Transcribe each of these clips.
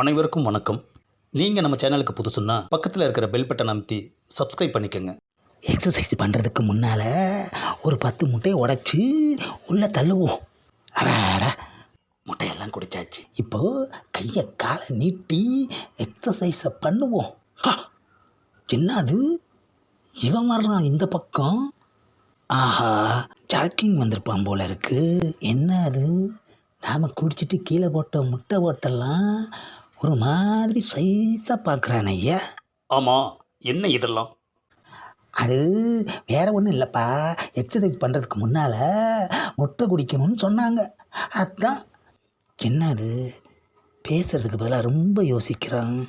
அனைவருக்கும் வணக்கம். நீங்கள் நம்ம சேனலுக்கு புதுசுன்னா பக்கத்தில் இருக்கிற பெல் பட்டன் அமைத்தி சப்ஸ்கிரைப் பண்ணிக்கோங்க. எக்ஸசைஸ் பண்ணுறதுக்கு முன்னால் ஒரு பத்து முட்டையை உடைச்சி உள்ளே தள்ளுவோம். அடாடா முட்டையெல்லாம் குடிச்சாச்சு. இப்போ கையை காலை நீட்டி எக்ஸசைஸை பண்ணுவோம். என்னது? இவன் வர்றான் இந்த பக்கம். ஆஹா ஜாக்கிங் வந்திருப்பான் போல இருக்கு. என்ன அது நாம் குடிச்சிட்டு கீழே போட்ட முட்டை போட்டெல்லாம் ஒரு மாதிரி சைஸாக பார்க்குறான் ஐயா. ஆமாம் என்ன இதெல்லாம்? அது வேற ஒன்றும் இல்லைப்பா. எக்ஸசைஸ் பண்ணுறதுக்கு முன்னால் முட்டை குடிக்கணும்னு சொன்னாங்க. அதான். என்ன அது பேசுறதுக்கு பதிலாக ரொம்ப யோசிக்கிறான்.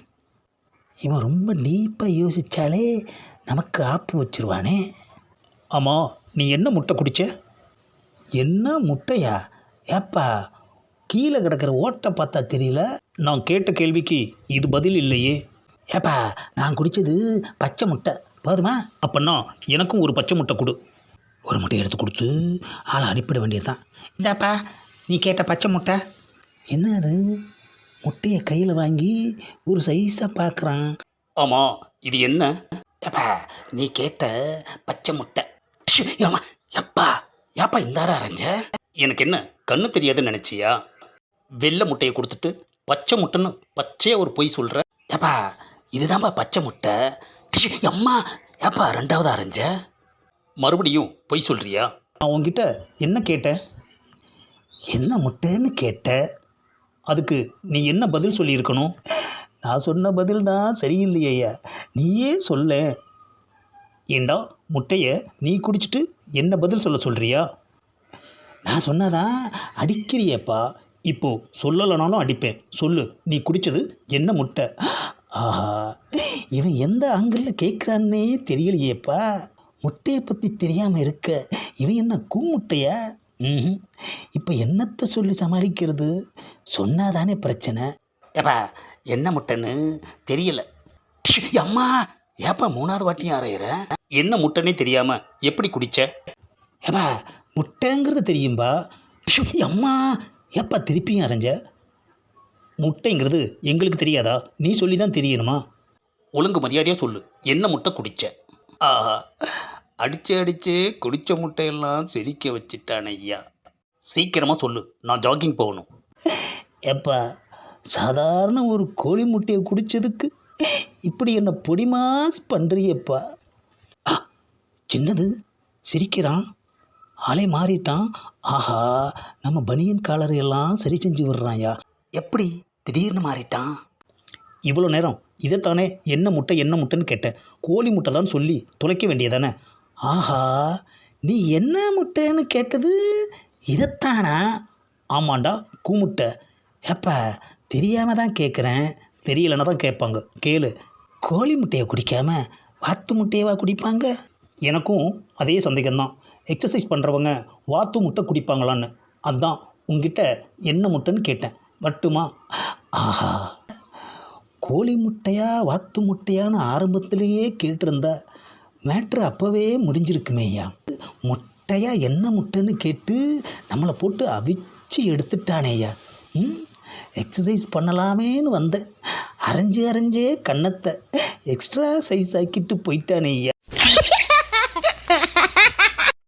இவன் ரொம்ப டீப்பாக யோசித்தாலே நமக்கு ஆப்பு வச்சிருவானே. ஆமாம் நீ என்ன முட்டை குடிச்ச? என்ன முட்டையா? ஏப்பா கீழே கிடக்கிற ஓட்டை பார்த்தா தெரியல. நான் கேட்ட கேள்விக்கு இது பதில் இல்லையே. ஏப்பா நான் குடித்தது பச்சை முட்டை. போதுமா? அப்பன்னா எனக்கும் ஒரு பச்சை முட்டை கொடு. ஒரு முட்டை எடுத்து கொடுத்து ஆளை அனுப்பிட வேண்டியது தான் இந்தாப்பா நீ கேட்ட பச்சை முட்டை. என்ன அது? முட்டையை கையில் வாங்கி ஒரு சைஸாக பார்க்குறான் ஆமாம் இது என்ன? ஏப்பா நீ கேட்ட பச்சை முட்டை. ஏமா எப்பா ஏப்பா இந்தாரா அரைஞ்ச? எனக்கு என்ன கண்ணு தெரியாதுன்னு நினச்சியா? வெள்ளை முட்டையை கொடுத்துட்டு பச்சை முட்டைன்னு பச்சையாக ஒரு பொய் சொல்கிற ஏப்பா இதுதான்ப்பா பச்சை முட்டை? அம்மா ஏப்பா ரெண்டாவது அரைஞ்ச மறுபடியும் பொய் சொல்கிறியா நான் உன்கிட்ட என்ன கேட்டேன்? என்ன முட்டைன்னு கேட்ட? அதுக்கு நீ என்ன பதில் சொல்லியிருக்கணும்? நான் சொன்ன பதில் தான் சரியில்லையா நீயே சொல்ல. ஏண்டா முட்டையை நீ குடிச்சிட்டு என்ன பதில் சொல்ல சொல்கிறியா நான் சொன்னதான் அடிக்கிறியேப்பா. இப்போ சொல்லலைனாலும் அடிப்பேன். சொல்லு நீ குடிச்சது என்ன முட்டை? ஆஹா இவன் எந்த ஆங்கிளில் கேட்குறான்னே தெரியலையேப்பா. முட்டையை பற்றி தெரியாமல் இருக்க இவன் என்ன கூமுட்டையா ம் இப்போ என்னத்தை சொல்லி சமாளிக்கிறது? சொன்னாதானே பிரச்சனை. ஏப்பா என்ன முட்டைன்னு தெரியல. அம்மா ஏப்பா மூணாவது வாட்டியும் அரையிற? என்ன முட்டைனே தெரியாமல் எப்படி குடிச்ச? ஏப்பா முட்டைங்கிறது தெரியும்பா? அம்மா ஏப்பா திருப்பியும் அரைஞ்ச? முட்டைங்கிறது எங்களுக்கு தெரியாதா? நீ சொல்லி தான் தெரியணுமா? ஒழுங்கு மரியாதையாக சொல்லு. என்ன முட்டை குடிச்ச? ஆஹா. அடிச்சு அடிச்சு குடிச்ச முட்டையெல்லாம் சிரிக்க வச்சிட்டான் ஐயா. சீக்கிரமாக சொல்லு. நான் ஜாகிங் போகணும். ஏப்பா சாதாரண ஒரு கோழி முட்டையை குடித்ததுக்கு இப்படி என்ன பொடிமாஸ் பண்ணுறியப்பா சின்னது சிரிக்கிறான்? ஆளே மாறிட்டான். ஆஹா நம்ம பனியன் காலரை எல்லாம் சரி செஞ்சு விடுறான்யா எப்படி திடீர்னு மாறிட்டான்? இவ்வளோ நேரம் இதைத்தானே என்ன முட்டை என்ன முட்டைன்னு கேட்டேன் கோழி முட்டை தான் சொல்லி துளைக்க வேண்டியதானே? ஆஹா நீ என்ன முட்டைன்னு கேட்டது? இதைத்தானா? ஆமாண்டா கூமுட்டை. ஏப்பா தெரியாமல் தான் கேட்குறேன் தெரியலன்னா தான் கேட்பாங்க. கேளு கோழி முட்டையை குடிக்காமல் வாத்து முட்டையவா குடிப்பாங்க? எனக்கும் அதே சந்தேகம்தான். எக்ஸசைஸ் பண்ணுறவங்க வாத்து முட்டை குடிப்பாங்களான்னு. அதான் உங்ககிட்ட என்ன முட்டைன்னு கேட்டேன். வட்டுமா? ஆஹா. கோழி முட்டையா வாத்து முட்டையான்னு ஆரம்பத்திலேயே கேட்டிருந்தா மேட்ரு அப்போவே முடிஞ்சிருக்குமேய்யா முட்டையா என்ன முட்டைன்னு கேட்டு நம்மளை போட்டு அவிச்சு எடுத்துட்டானேய்யா ம்? எக்ஸசைஸ் பண்ணலாமேன்னு வந்தேன். அரைஞ்சு அரைஞ்சே கன்னத்தை எக்ஸ்ட்ரா சைஸ் ஆக்கிட்டு போயிட்டானேய்யா